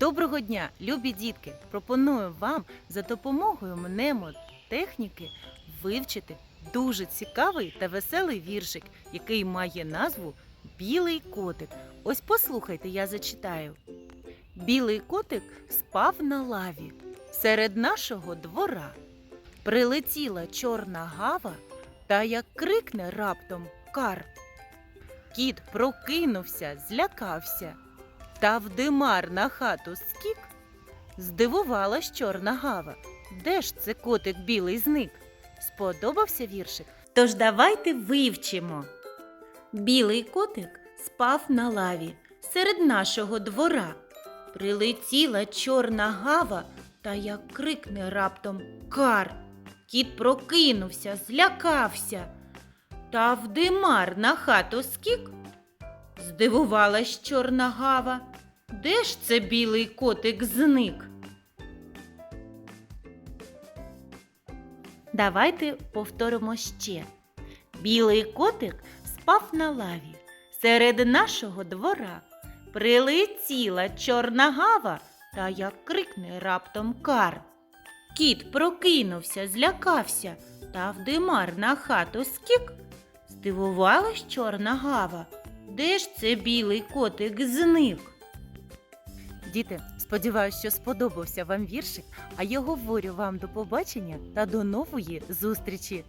Доброго дня, любі дітки! Пропоную вам за допомогою мнемотехніки вивчити дуже цікавий та веселий віршик, який має назву Білий котик. Ось послухайте, я зачитаю. Білий котик спав на лаві серед нашого двора. Прилетіла чорна гава, та як крикне раптом кар. Кіт прокинувся, злякався. Та вдимар на хату скік. Здивувалась чорна гава. Де ж це котик білий зник? Сподобався віршик? Тож давайте вивчимо. Білий котик спав на лаві серед нашого двора. Прилетіла чорна гава, та як крикне раптом кар. Кіт прокинувся, злякався. Та вдимар на хату скік. Здивувалась чорна гава. Де ж це білий котик зник? Давайте повторимо ще. Білий котик спав на лаві серед нашого двора. Прилетіла чорна гава, та як крикне раптом кар. Кіт прокинувся, злякався, та вдимар на хату скік. Здивувалась чорна гава. Де ж це білий котик зник? Діти, сподіваюся, що сподобався вам віршик, а я говорю вам до побачення та до нової зустрічі!